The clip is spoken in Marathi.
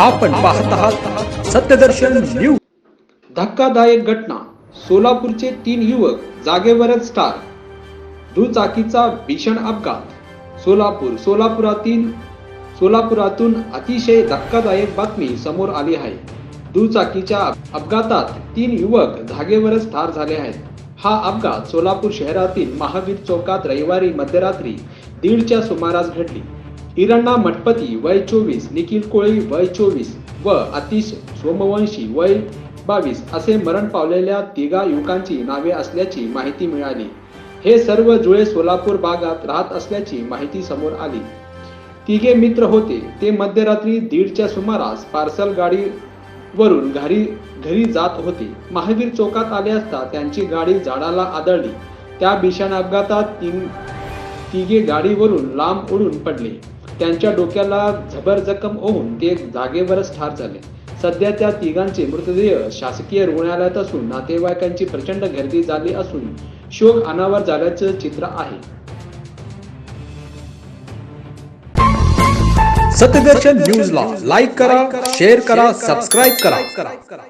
आपण पाहत आहात सत्यदर्शन न्यूज. धक्कादायक घटना. सोलापूरचे तीन युवक जागेवरच स्टार दुचाकीचा भीषण अपघात. सोलापूर सोलापुरातील सोलापुरातून अतिशय धक्कादायक बातमी समोर आली आहे. दुचाकीच्या अपघातात तीन युवक जागेवरच ठार झाले आहेत. हा अपघात सोलापूर शहरातील महावीर चौकात रविवारी मध्यरात्री दीडच्या सुमारास घडली. हिरण्णा मठपती वय चोवीस निखिल कोळी वय चोवीस व अतिश सोमवंशी वय बावीस असे मरण पावलेल्या तिघा युवकांची नावे असल्याची माहिती मिळाली. हे सर्व जुळे सोलापूर भागात राहत असल्याची माहिती समोर आली. तिघे मित्र होते. ते मध्यरात्री दीडच्या सुमारास पार्सल गाडी वरून घरी घरी जात होते. महावीर चौकात आले असता त्यांची गाडी झाडाला आदळली. त्या भीषण अपघातात तिघे गाडीवरून लांब उडून पडले. त्यांच्या डोक्याला झबर जखम होऊन ते जागेवरच ठार झाले. सध्या त्या तिघांचे मृतदेह शासकीय रुग्णालयात असून नातेवाईकांची प्रचंड गर्दी झाली असून शोक अनावर झाल्याचं चित्र आहे. सत्यदर्शन न्यूजला लाईक करा शेअर करा सबस्क्राईब करा.